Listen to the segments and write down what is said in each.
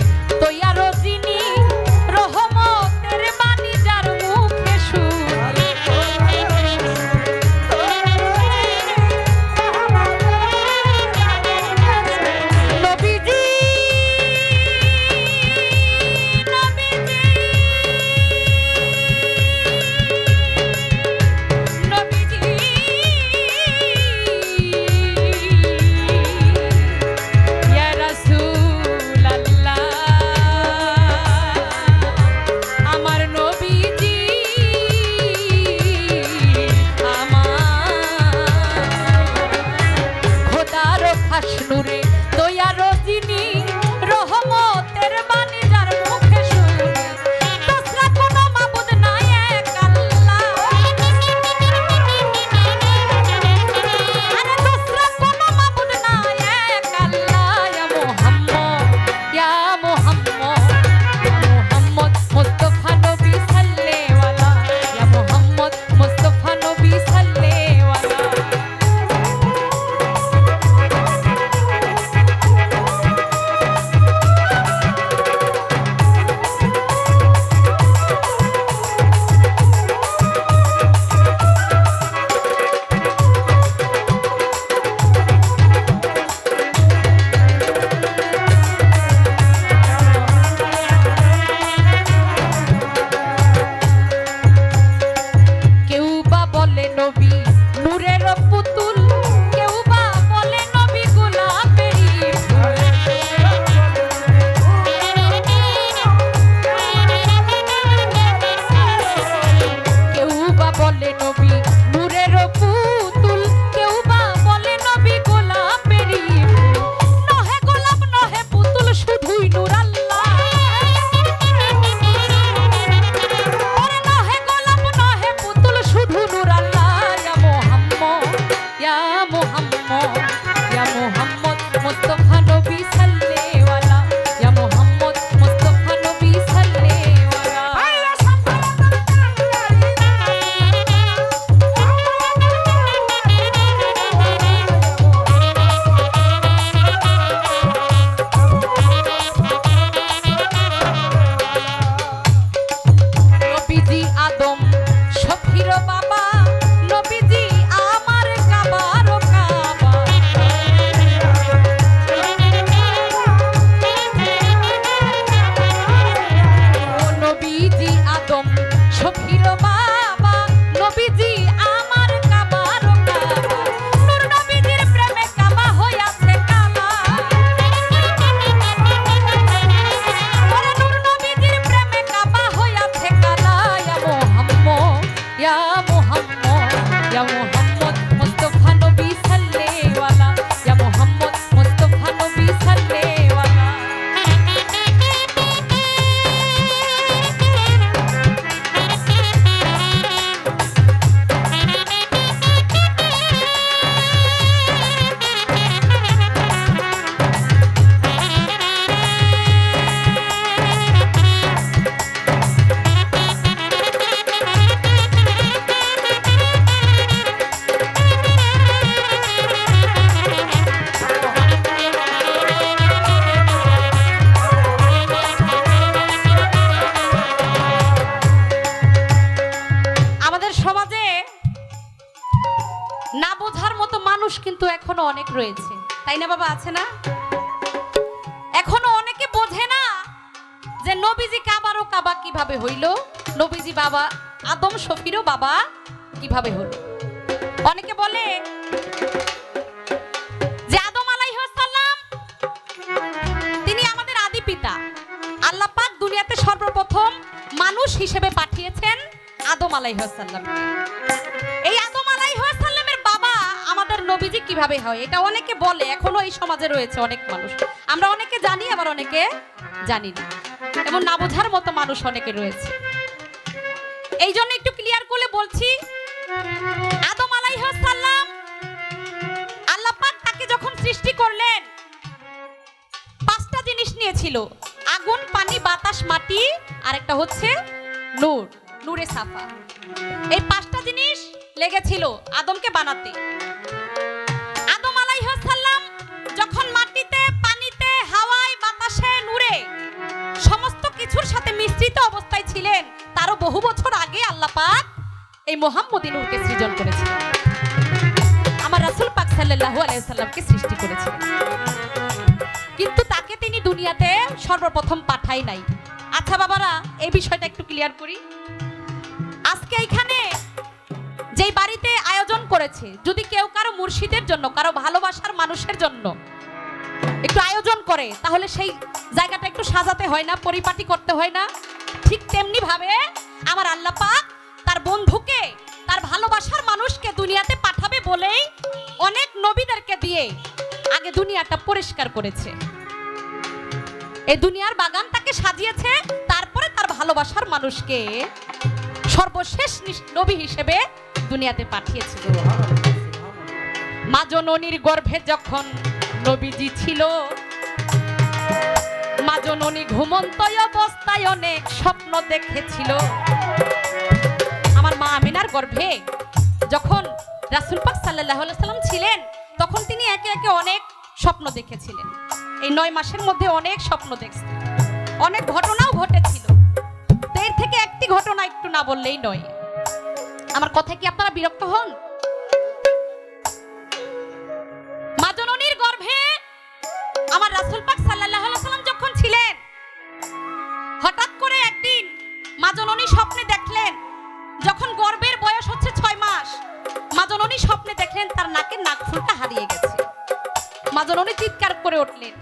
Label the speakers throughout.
Speaker 1: নুরে খোদার অনেক রয়েছে। তাই না বাবা? আছে না? এখনও অনেকে বোঝে না যে নবীজি কাবারও কাবা কীভাবে হইল, নবীজি বাবা, আদম শফিরও বাবা কীভাবে হলো? অনেকে বলে যে আদম আলাইহিস সালাম তিনি আমাদের আদি পিতা। আল্লাহ পাক দুনিয়াতে সর্বপ্রথম মানুষ হিসেবে পাঠিয়েছেন আদম আলাইহাল্লাম এই নবীজি কীভাবে হয়, এটা অনেকে বলে, এখনও এই সমাজে রয়েছে অনেক মানুষ। আমরা অনেকে জানি, আবার অনেকে জানি না। এবং না বোঝার মতো মানুষ অনেকে রয়েছে। এই জন্য একটু ক্লিয়ার করে বলছি, আদম আলাইহাল্লাম আল্লাহ পাক তাকে যখন সৃষ্টি করলেন, পাঁচটা জিনিস নিয়েছিল। আগুন, পানি, বাতাস, মাটি আর একটা হচ্ছে নূর, নূরে সাফা। এই পাঁচটা জিনিস লেগেছিল আদমকে বানাতে। আদম আলাইহাল্লাম যখন মাটিতে, পানিতে, হাওয়ায়, বাতাসে নূরে সমস্ত কিছুর সাথে মিশ্রিত অবস্থায় ছিলেন, তারও বহু বছর আগে আল্লাপাক এই মোহাম্মদী নূরকে সৃজন করেছিলেন। আমার রাসুল পাক আলাইসাল্লামকে সৃষ্টি করেছিলেন। কিন্তু তাকে তিনি দুনিয়াতে সর্বপ্রথম পাঠাই নাই। আচ্ছা বাবারা, এই বিষয়টা একটু ক্লিয়ার করি। আজকে এইখানে যেই বাড়িতে আয়োজন করেছে, যদি কেউ কারও মুর্শিদের জন্য, কারও ভালোবাসার মানুষের জন্য একটু আয়োজন করে, তাহলে সেই জায়গাটা একটু সাজাতে হয় না, পরিপাটি করতে হয় না। ঠিক তেমনি ভাবে আমার আল্লাহ পাক তার বন্ধুকে, তার ভালোবাসার মানুষকে দুনিয়াতে পাঠাবে বলেই অনেক নবীদেরকে দিয়ে আগে দুনিয়াটা পরিষ্কার করেছে। এই দুনিয়ার বাগান তাকে সাজিয়েছে, তারপরে তার ভালোবাসার মানুষকে সর্বশেষ নবী হিসেবে দুনিয়াতে পাঠিয়েছিল মা জননীর গর্ভে যখন নবীজি ছিল, মা জননী ঘুমন্ত অবস্থায় অনেক স্বপ্ন দেখেছিল। আমার মা আমিনার গর্ভে যখন রাসুল পাক সাল্লাহ সাল্লাম ছিলেন, তখন তিনি একে একে অনেক স্বপ্ন দেখেছিলেন। এই নয় মাসের মধ্যে অনেক স্বপ্ন দেখছিলেন অনেক ঘটনাও ঘটেছিল। তো এর থেকে একটি ঘটনা একটু না বললেই নয়। আমার কথায় কি আপনারা বিরক্ত হন? মা জননীর গর্ভে আমার রাসূল পাক সাল্লাল্লাহু আলাইহি সাল্লাম যখন ছিলেন, হঠাৎ করে একদিন মা জননী স্বপ্নে দেখলেন, যখন গর্ভের বয়স হচ্ছে ছয় মাস, মা জননী স্বপ্নে দেখলেন তার নাকের নাকফুলটা হারিয়ে গেছে। মা জননী চিৎকার করে উঠলেন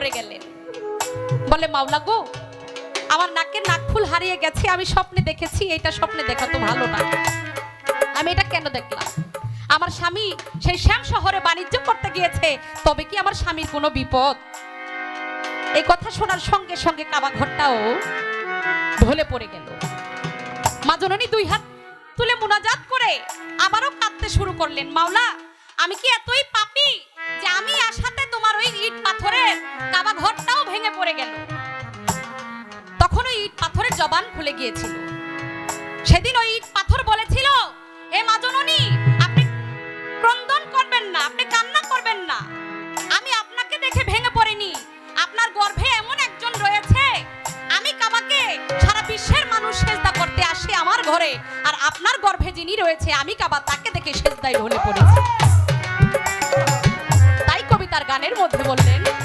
Speaker 1: পড়ে গেলেন বলে, মাওলা গো, আমার নাকের নাকফুল হারিয়ে গেছে, আমি স্বপ্নে দেখেছি এটা স্বপ্নে দেখা তো ভালো না। আমি এটা কেন দেখলাম? আমার স্বামী সেই শ্যাম শহরে বাণিজ্য করতে গিয়েছে, তবে কি আমার স্বামীর কোনো বিপদ? এই কথা শোনার সঙ্গে সঙ্গে কাবা ঘরটাও ঢলে পড়ে গেল। মা জননী দুই হাত তুলে মুনাজাত করে আবারও কাঁদতে শুরু করলেন, মাওলা, আমি কি এতই পাপী যে আমি তোমার ওই ইট পাথরের কাবা ঘরটাও ভেঙে পড়ে গেল। তখন ওই ইট পাথরের জবান খুলে গিয়েছিল। সেদিন ওই ইট পাথর বলেছিল হে মাজননী আপনি ক্রন্দন করবেন না, আপনি কান্না করবেন না। আমি আপনাকে দেখে ভেঙে পড়িনি। আপনার গর্ভে এমন একজন রয়েছে। আমি কাবাকে সারা বিশ্বের মানুষ সেজদা করতে আসে আমার ঘরে। আর আপনার গর্ভে যিনি রয়েছে, আমি কাবা তাকে দেখে সেজদায় ঢলে পড়েছি। গানের মধ্যে বললেন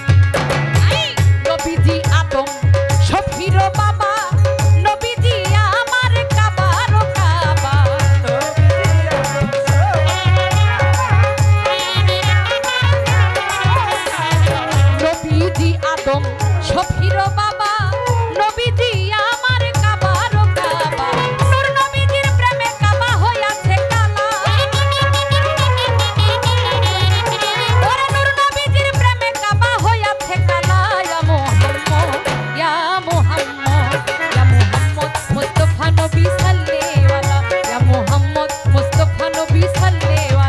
Speaker 1: Hey.